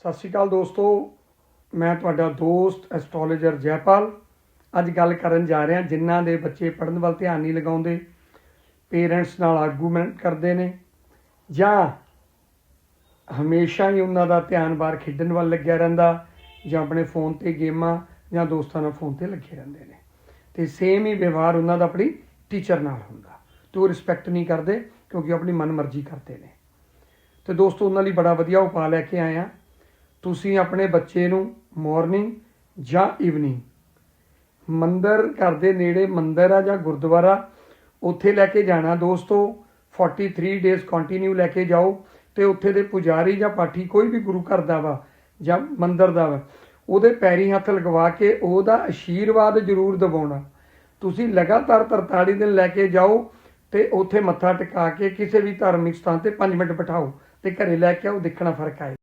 ਸਤਿ ਸ਼੍ਰੀ ਅਕਾਲ ਦੋਸਤੋ, ਮੈਂ ਤੁਹਾਡਾ ਦੋਸਤ ਐਸਟ੍ਰੋਲੋਜਰ ਜੈਪਾਲ। ਅੱਜ ਗੱਲ ਕਰਨ ਜਾ ਰਿਹਾ, ਜਿਨ੍ਹਾਂ ਦੇ ਬੱਚੇ ਪੜ੍ਹਨ ਵੱਲ ਧਿਆਨ ਨਹੀਂ ਲਗਾਉਂਦੇ, ਪੇਰੈਂਟਸ ਨਾਲ ਆਰਗੂਮੈਂਟ ਕਰਦੇ ਨੇ, ਜਾਂ ਹਮੇਸ਼ਾ ਹੀ ਉਹਨਾਂ ਦਾ ਧਿਆਨ ਬਾਹਰ ਖੇਡਣ ਵੱਲ ਲੱਗਿਆ ਰਹਿੰਦਾ, ਜਾਂ ਆਪਣੇ ਫੋਨ ਤੇ ਗੇਮਾਂ, ਜਾਂ ਦੋਸਤਾਂ ਨਾਲ ਫੋਨ ਤੇ ਲੱਗੇ ਰਹਿੰਦੇ ਨੇ। ਤੇ ਸੇਮ ਹੀ ਵਿਵਹਾਰ ਉਹਨਾਂ ਦਾ ਆਪਣੀ ਟੀਚਰ ਨਾਲ ਹੁੰਦਾ। ਤੇ ਉਹ ਰਿਸਪੈਕਟ ਨਹੀਂ ਕਰਦੇ, ਕਿਉਂਕਿ ਉਹ ਆਪਣੀ ਮਨਮਰਜ਼ੀ ਕਰਦੇ ਨੇ। ਤੇ ਦੋਸਤੋ, ਉਹਨਾਂ ਲਈ ਬੜਾ ਵਧੀਆ ਉਪਾਅ ਲੈ ਕੇ ਆਇਆ ਤੁਸੀਂ ਆਪਣੇ ਬੱਚੇ ਨੂੰ ਮਾਰਨਿੰਗ ਜਾਂ ਈਵਨਿੰਗ ਮੰਦਰ ਘਰ ਦੇ ਨੇੜੇ ਮੰਦਰ ਆ ਜਾਂ ਗੁਰਦੁਆਰਾ, ਉੱਥੇ ਲੈ ਕੇ ਜਾਣਾ ਦੋਸਤੋ 43 ਡੇਜ਼ ਕੰਟੀਨਿਊ ਲੈ ਕੇ ਜਾਓ, ਤੇ ਉੱਥੇ ਦੇ ਪੁਜਾਰੀ ਜਾਂ ਪਾਠੀ ਕੋਈ ਵੀ ਗੁਰੂ ਘਰ ਦਾ ਵਾ, ਜਾਂ ਮੰਦਰ ਦਾ ਵਾ, ਉਹਦੇ ਪੈਰੀ ਹੱਥ ਲਗਵਾ ਕੇ ਉਹਦਾ ਆਸ਼ੀਰਵਾਦ ਜ਼ਰੂਰ ਦਿਵਾਉਣਾ। ਤੁਸੀਂ ਲਗਾਤਾਰ 43 ਦਿਨ ਲੈ ਕੇ ਜਾਓ ਤੇ ਉੱਥੇ ਮੱਥਾ ਟਿਕਾ ਕੇ ਕਿਸੇ ਵੀ ਧਾਰਮਿਕ ਸਥਾਨ ਤੇ 5 ਮਿੰਟ ਬਿਠਾਓ ਤੇ ਘਰੇ ਲੈ ਕੇ ਆਓ, ਦੇਖਣਾ ਫ਼ਰਕ ਆਏ